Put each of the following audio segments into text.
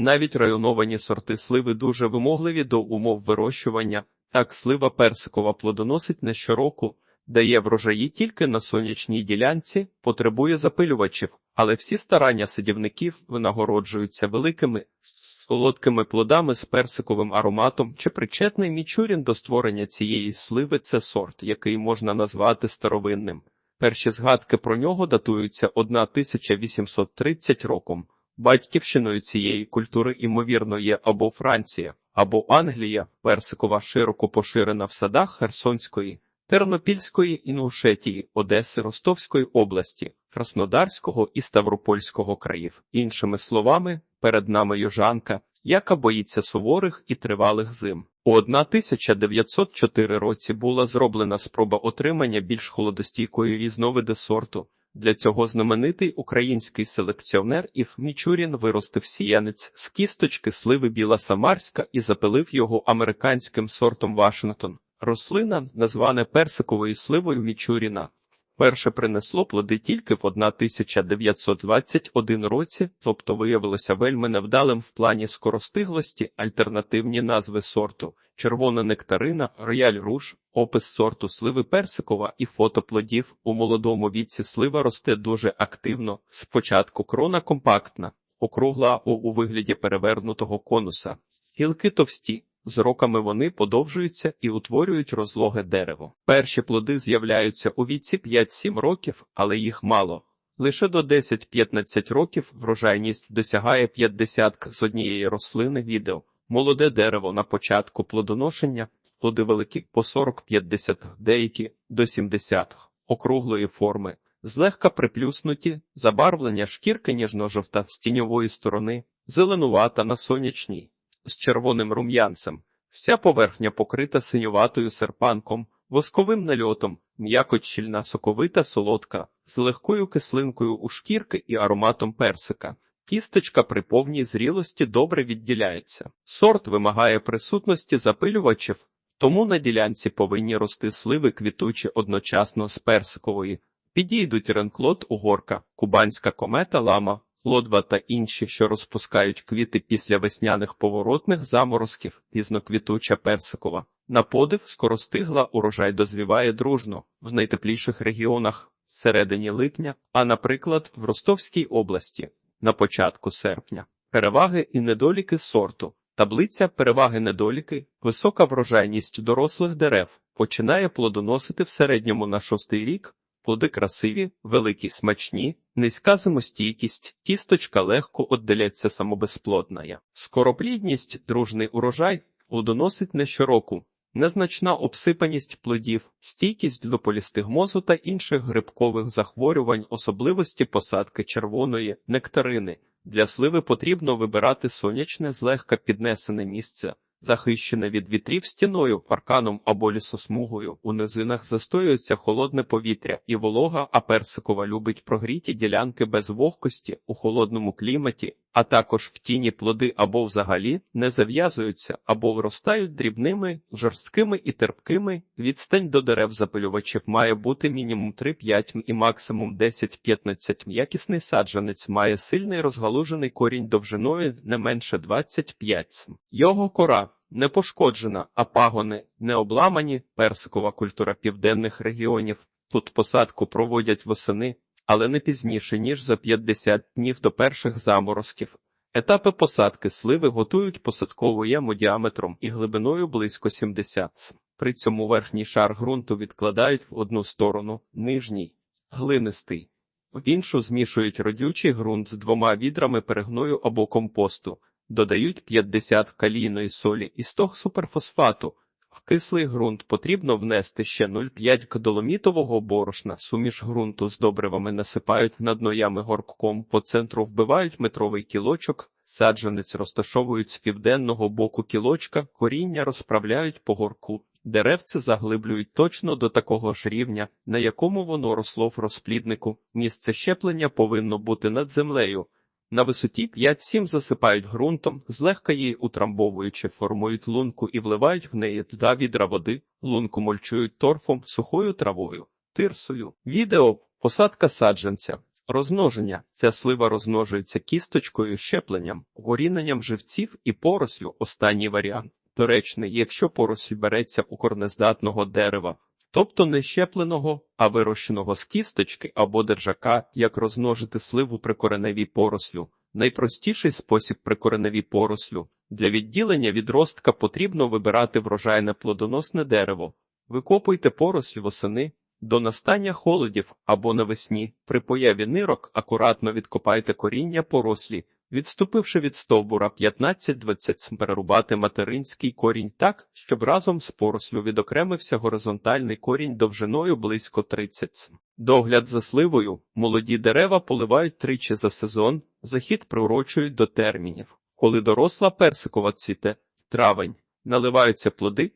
Навіть районовані сорти сливи дуже вимогливі до умов вирощування. Так, слива персикова плодоносить не щороку, дає врожаї тільки на сонячній ділянці, потребує запилювачів, але всі старання садівників винагороджуються великими солодкими плодами з персиковим ароматом. Чи причетний Мічурін до створення цієї сливи це сорт, який можна назвати старовинним. Перші згадки про нього датуються 1830 роком. Батьківщиною цієї культури, ймовірно, є або Франція, або Англія, персикова широко поширена в садах Херсонської, Тернопільської, Інгушетії, Одеси, Ростовської області, Краснодарського і Ставропольського країв. Іншими словами, перед нами южанка, яка боїться суворих і тривалих зим. У 1904 році була зроблена спроба отримання більш холодостійкої різновиди сорту. Для цього знаменитий український селекціонер Іф Мічурін виростив сіянець з кісточки сливи біла самарська і запилив його американським сортом Вашингтон. Рослина, названа персиковою сливою Мічуріна, перше принесло плоди тільки в 1921 році, тобто виявилося вельми невдалим в плані скоростиглості альтернативні назви сорту червона нектарина, рояль руж, опис сорту сливи персикова і фото плодів. У молодому віці слива росте дуже активно. Спочатку крона компактна, округла у, вигляді перевернутого конуса, гілки товсті. З роками вони подовжуються і утворюють розлоге дерево. Перші плоди з'являються у віці 5-7 років, але їх мало. Лише до 10-15 років врожайність досягає 50 з однієї рослини відео. Молоде дерево на початку плодоношення, плоди великі по 40-50, деякі до 70 округлої форми, злегка приплюснуті, забарвлення шкірки ніжно-жовта з тіньової сторони, зеленувата на сонячній з червоним рум'янцем. Вся поверхня покрита синюватою серпанком, восковим нальотом, м'яко щільна соковита солодка, з легкою кислинкою у шкірки і ароматом персика. Кісточка при повній зрілості добре відділяється. Сорт вимагає присутності запилювачів, тому на ділянці повинні рости сливи квітучі одночасно з персикової. Підійдуть ренклот угорка, кубанська комета лама, лодва та інші, що розпускають квіти після весняних поворотних заморозків, пізноквітуча персикова. На подив скоростигла урожай дозвіває дружно в найтепліших регіонах середині липня, а наприклад, в Ростовській області на початку серпня. Переваги і недоліки сорту. Таблиця переваги недоліки, висока врожайність дорослих дерев починає плодоносити в середньому на шостий рік, плоди красиві, великі смачні, низька зимостійкість, кісточка легко отделяться самобезплодная. Скороплідність, дружний урожай плодоносить не щороку, незначна обсипаність плодів, стійкість до полістигмозу та інших грибкових захворювань, особливості посадки червоної нектарини. Для сливи потрібно вибирати сонячне, злегка піднесене місце, захищене від вітрів стіною, парканом або лісосмугою. У низинах застоюється холодне повітря і волога, а персикова любить прогріті ділянки без вогкості у холодному кліматі, а також в тіні плоди або взагалі не зав'язуються, або виростають дрібними, жорсткими і терпкими. Відстань до дерев запилювачів має бути мінімум 3-5 і максимум 10-15 Якісний саджанець має сильний розгалужений корінь довжиною не менше 25 Його кора не пошкоджена, а пагони не обламані. Персикова культура південних регіонів. Тут посадку проводять восени, але не пізніше, ніж за 50 днів до перших заморозків. Етапи посадки сливи готують посадкову яму діаметром і глибиною близько 70 При цьому верхній шар ґрунту відкладають в одну сторону, нижній глинистий. В іншу змішують родючий ґрунт з двома відрами перегною або компосту, додають 50 калійної солі і 100 суперфосфату. В кислий ґрунт потрібно внести ще 0,5 к доломітового борошна. Суміш ґрунту з добривами насипають над ноями горком, по центру вбивають метровий кілочок, саджанець розташовують з південного боку кілочка, коріння розправляють по горку. Деревце заглиблюють точно до такого ж рівня, на якому воно росло в розпліднику. Місце щеплення повинно бути над землею. На висоті 5-7 засипають ґрунтом, злегка її утрамбовуючи, формують лунку і вливають в неї два відра води, лунку мульчують торфом, сухою травою, тирсою. Відео посадка саджанця. Розмноження. Ця слива розмножується кісточкою, щепленням, горіненням живців і порослю. Останній варіант. Доречний, якщо поросль береться у корнездатного дерева, тобто не щепленого, а вирощеного з кісточки або держака, як розмножити сливу при кореневій порослю. Найпростіший спосіб при кореневій порослю. Для відділення відростка потрібно вибирати врожайне плодоносне дерево. Викопуйте поросль восени, до настання холодів або навесні. При появі нирок акуратно відкопайте коріння порослі, відступивши від стовбура 15-20 см, перерубати материнський корінь так, щоб разом з порослю відокремився горизонтальний корінь довжиною близько 30 см. Догляд за сливою. Молоді дерева поливають тричі за сезон, захід приурочують до термінів. Коли доросла персикова цвіте, травень, наливаються плоди,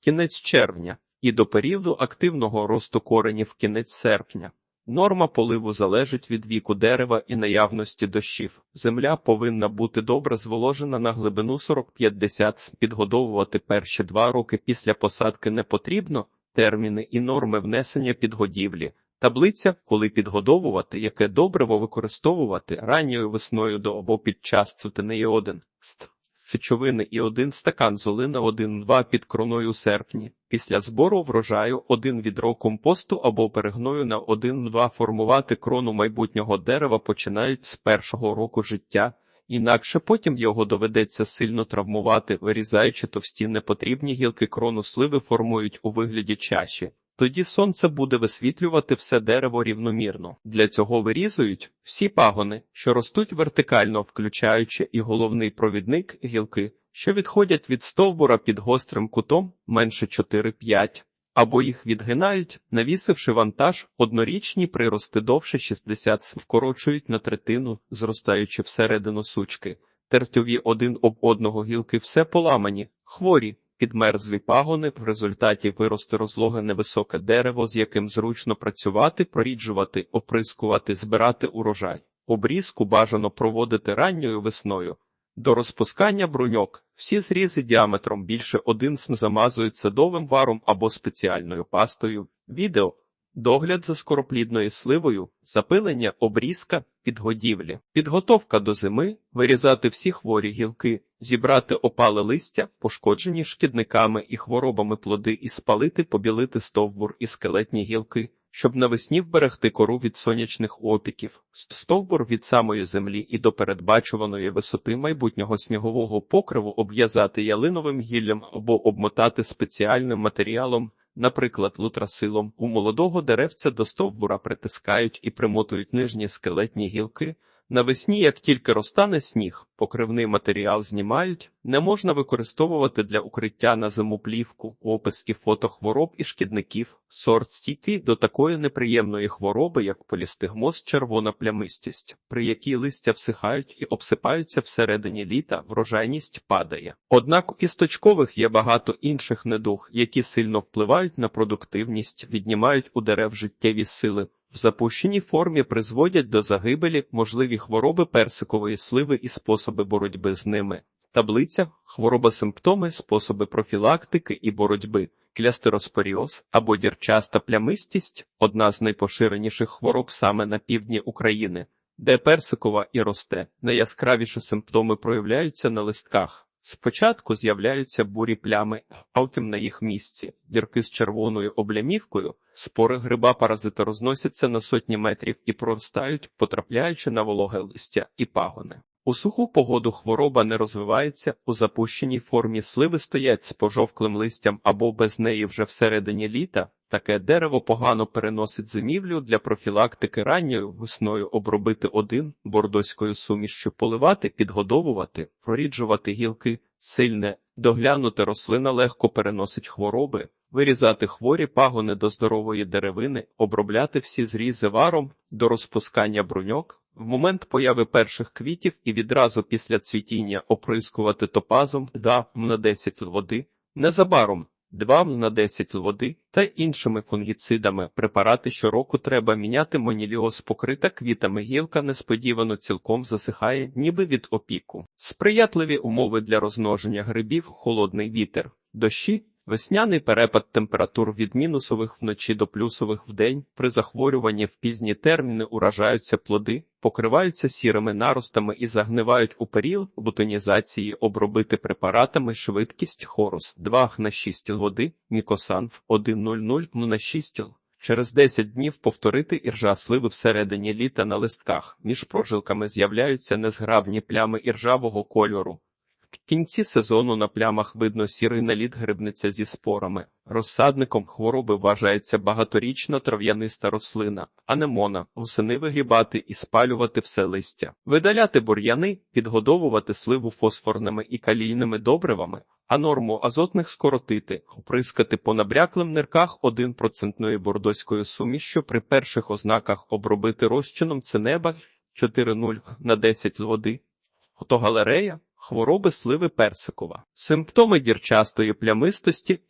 кінець червня і до періоду активного росту коренів кінець серпня. Норма поливу залежить від віку дерева і наявності дощів. Земля повинна бути добре зволожена на глибину 40-50. Підгодовувати перші два роки після посадки не потрібно. Терміни і норми внесення підгодівлі. Таблиця, коли підгодовувати, яке добриво використовувати ранньою весною до або під час цутини іодин. Ст. Сечовини і один стакан золина 1-2 під кроною серпні. Після збору врожаю один відро компосту або перегною на 1-2 формувати крону майбутнього дерева починають з першого року життя, інакше потім його доведеться сильно травмувати, вирізаючи товсті непотрібні гілки крону сливи формують у вигляді чаші. Тоді сонце буде висвітлювати все дерево рівномірно. Для цього вирізують всі пагони, що ростуть вертикально, включаючи і головний провідник гілки, що відходять від стовбура під гострим кутом менше 4-5, або їх відгинають, навісивши вантаж, однорічні прирости довше 60 см, вкорочують на третину, зростаючи всередину сучки. Тертові один об одного гілки все поламані, хворі. Підмерзлі пагони в результаті виросте розлоге невисоке дерево, з яким зручно працювати, проріджувати, оприскувати, збирати урожай. Обрізку бажано проводити ранньою весною. До розпускання бруньок всі зрізи діаметром більше 1 см замазують садовим варом або спеціальною пастою. Відео Догляд за скороплідною сливою, запилення, обрізка, підгодівлі, підготовка до зими, вирізати всі хворі гілки, зібрати опале листя, пошкоджені шкідниками і хворобами плоди і спалити, побілити стовбур і скелетні гілки, щоб навесні вберегти кору від сонячних опіків, стовбур від самої землі і до передбачуваної висоти майбутнього снігового покриву обв'язати ялиновим гіллям або обмотати спеціальним матеріалом. Наприклад, лутрасилом у молодого деревця до стовбура притискають і примотують нижні скелетні гілки. Навесні, як тільки розтане сніг, покривний матеріал знімають, не можна використовувати для укриття на зиму плівку, опис і фото хвороб і шкідників, сорт стійкий до такої неприємної хвороби, як полістигмоз, червона плямистість, при якій листя всихають і обсипаються всередині літа, врожайність падає. Однак у кісточкових є багато інших недуг, які сильно впливають на продуктивність, віднімають у дерев життєві сили. В запущеній формі призводять до загибелі можливі хвороби персикової сливи і способи боротьби з ними. Таблиця хвороба симптоми, способи профілактики і боротьби, клястероспоріоз або дірчаста плямистість одна з найпоширеніших хвороб саме на півдні України, де персикова і росте. Найяскравіші симптоми проявляються на листках. Спочатку з'являються бурі плями, а втім на їх місці, дірки з червоною облямівкою, спори гриба паразита розносяться на сотні метрів і проростають, потрапляючи на вологе листя і пагони. У суху погоду хвороба не розвивається, у запущеній формі сливи стоять з пожовклим листям або без неї вже всередині літа. Таке дерево погано переносить зимівлю для профілактики ранньою весною обробити один бордоською сумішчю, поливати, підгодовувати, проріджувати гілки, сильне, доглянути рослина легко переносить хвороби, вирізати хворі пагони до здорової деревини, обробляти всі зрізи варом до розпускання бруньок. В момент появи перших квітів і відразу після цвітіння оприскувати топазом 2 на 10 води, незабаром 2 на 10 води та іншими фунгіцидами. Препарати щороку треба міняти моніліоз покрита квітами. Гілка несподівано цілком засихає, ніби від опіку. Сприятливі умови для розмноження грибів, холодний вітер, дощі. Весняний перепад температур від мінусових вночі до плюсових вдень. При захворюванні в пізні терміни уражаються плоди, покриваються сірими наростами і загнивають у період бутонізації обробити препаратами швидкість хорус 2 на 6 води, мікосанф 1,00 на 6 Через 10 днів повторити іржа сливи всередині літа на листках. Між прожилками з'являються незграбні плями іржавого кольору. В кінці сезону на плямах видно сірий наліт грибниця зі спорами. Розсадником хвороби вважається багаторічна трав'яниста рослина, анемона, восени вигрібати і спалювати все листя, видаляти бур'яни, підгодовувати сливу фосфорними і калійними добривами, а норму азотних скоротити, оприскати по набряклим нирках 1% бордоською сумішю при перших ознаках обробити розчином цинеба 4,0 на 10 води. Фотогалерея хвороби сливи персикова, симптоми дірчастої плямистості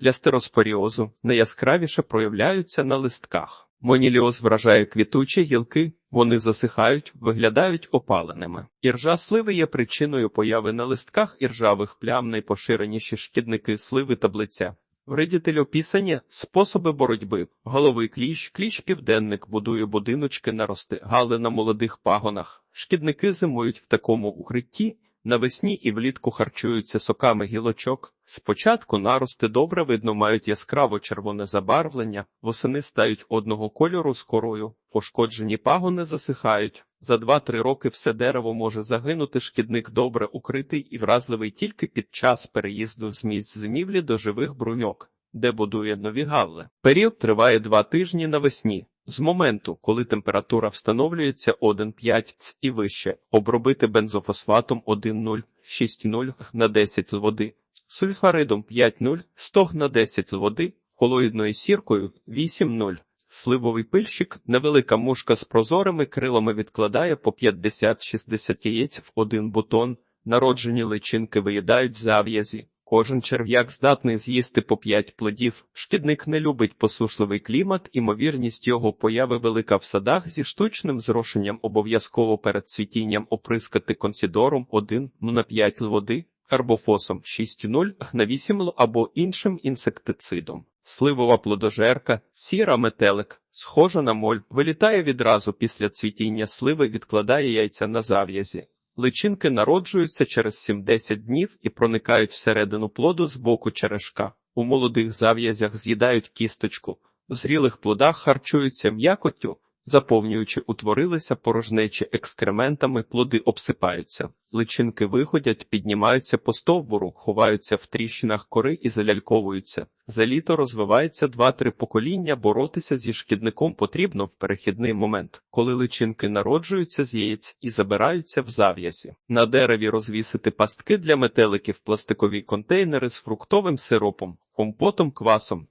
для стероспоріозу найяскравіше проявляються на листках. Моніліоз вражає квітучі гілки, вони засихають, виглядають опаленими. Іржа сливи є причиною появи на листках іржавих плям найпоширеніші шкідники сливи таблиця. Вредитель описання способи боротьби. Головий кліщ, кліщ південник будує будиночки нарости, гали на молодих пагонах. Шкідники зимують в такому укритті, навесні і влітку харчуються соками гілочок. Спочатку нарости добре видно мають яскраво червоне забарвлення, восени стають одного кольору з корою, пошкоджені пагони засихають. За 2-3 роки все дерево може загинути, шкідник добре укритий і вразливий тільки під час переїзду з місць зимівлі до живих бруньок, де будує нові галли. Період триває 2 тижні навесні. З моменту, коли температура встановлюється 1,5 ц і вище, обробити бензофосфатом 1,0,6,0 на 10 води, сульфаридом 5,0, 100 на 10 води, колоїдною сіркою 8,0. Сливовий пильщик, невелика мушка з прозорими крилами відкладає по 50-60 яєць в один бутон, народжені личинки виїдають зав'язі. Кожен черв'як здатний з'їсти по 5 плодів. Шкідник не любить посушливий клімат, імовірність його появи велика в садах зі штучним зрошенням обов'язково перед цвітінням оприскати консідором 1 на 5 води, карбофосом 6,0 на 8 л або іншим інсектицидом. Сливова плодожерка, сіра метелик, схожа на моль, вилітає відразу після цвітіння сливи, відкладає яйця на зав'язі. Личинки народжуються через 7-10 днів і проникають всередину плоду з боку черешка. У молодих зав'язях з'їдають кісточку, у зрілих плодах харчуються м'якоттю, заповнюючи, утворилися порожнечі екскрементами, плоди обсипаються. Личинки виходять, піднімаються по стовбуру, ховаються в тріщинах кори і заляльковуються. За літо розвивається два-три покоління, боротися зі шкідником потрібно в перехідний момент, коли личинки народжуються з яєць і забираються в зав'язі. На дереві розвісити пастки для метеликів, пластикові контейнери з фруктовим сиропом, компотом, квасом.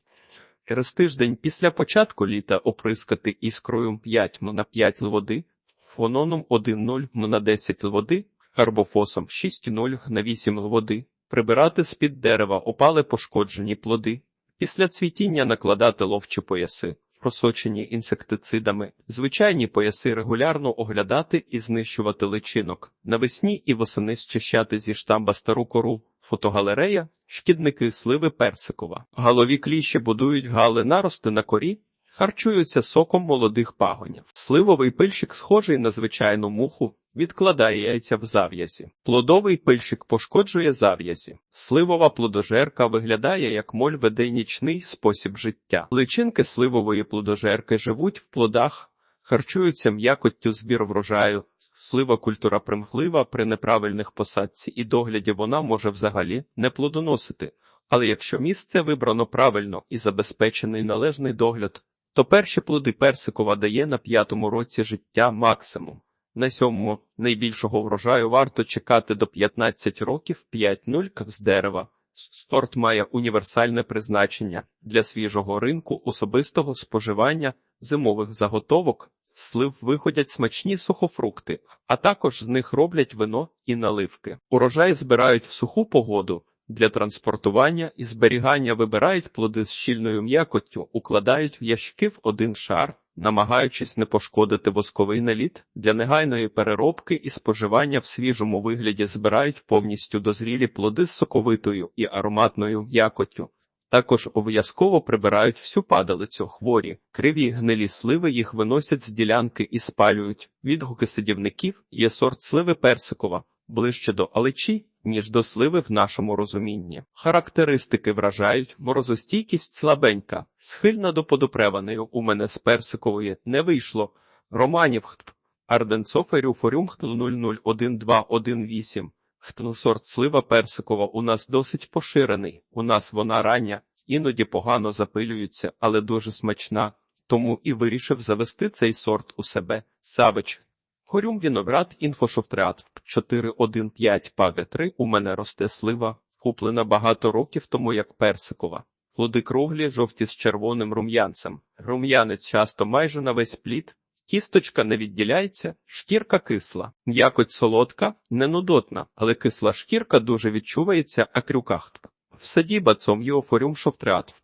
Через тиждень після початку літа оприскати іскрою 5 на 5 води, фононом 1,0 на 10 води, карбофосом 6,0 на 8 води, прибирати з-під дерева опали пошкоджені плоди, після цвітіння накладати ловчі пояси, просочені інсектицидами, звичайні пояси регулярно оглядати і знищувати личинок, навесні і восени зчищати зі штамба стару кору, фотогалерея, шкідники сливи персикова. Галові кліщі будують гали нарости на корі, харчуються соком молодих пагонів. Сливовий пильщик схожий на звичайну муху, відкладає яйця в зав'язі. Плодовий пильщик пошкоджує зав'язі. Сливова плодожерка виглядає як моль веде нічний спосіб життя. Личинки сливової плодожерки живуть в плодах, харчуються м'якоттю збір врожаю. Слива культура примхлива при неправильних посадці і догляді вона може взагалі не плодоносити. Але якщо місце вибрано правильно і забезпечений належний догляд, то перші плоди персикова дає на п'ятому році життя максимум. На сьомому найбільшого врожаю варто чекати до 15 років 5 нульк з дерева. Сорт має універсальне призначення для свіжого ринку, особистого споживання, зимових заготовок, слив виходять смачні сухофрукти, а також з них роблять вино і наливки. Урожай збирають в суху погоду. Для транспортування і зберігання вибирають плоди з щільною м'якоттю, укладають в ящики в один шар, намагаючись не пошкодити восковий наліт, для негайної переробки і споживання в свіжому вигляді збирають повністю дозрілі плоди з соковитою і ароматною м'якоттю. Також обов'язково прибирають всю падалицю, хворі, криві гнилі сливи їх виносять з ділянки і спалюють. Відгуки садівників є сорт сливи персикова, ближче до алечі, ніж до сливи в нашому розумінні. Характеристики вражають, морозостійкість слабенька, схильна до подопреваної у мене з персикової не вийшло. Романів. Арденцоферю форюм хтл 001218. Хтл сорт слива персикова у нас досить поширений. У нас вона рання, іноді погано запилюється, але дуже смачна. Тому і вирішив завести цей сорт у себе. Савич. Хорюм віноград інфошофтреат 415 паге 3 у мене росте слива, куплена багато років тому як персикова. Плоди круглі, жовті з червоним рум'янцем. Рум'янець часто майже на весь плід. Кісточка не відділяється, шкірка кисла. М'якоть солодка, не нудотна, але кисла шкірка дуже відчувається, а крюках. В саді бацом йофорюм шофтреат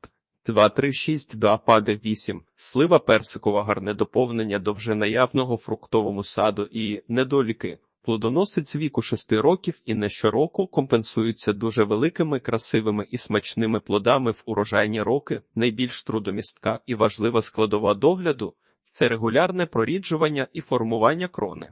2, 3, 6, 2, паде 8. Слива персикова гарне доповнення до вже наявного фруктовому саду і недоліки. Плодоносить з віку 6 років і не щороку компенсуються дуже великими, красивими і смачними плодами в урожайні роки. Найбільш трудомістка і важлива складова догляду це регулярне проріджування і формування крони.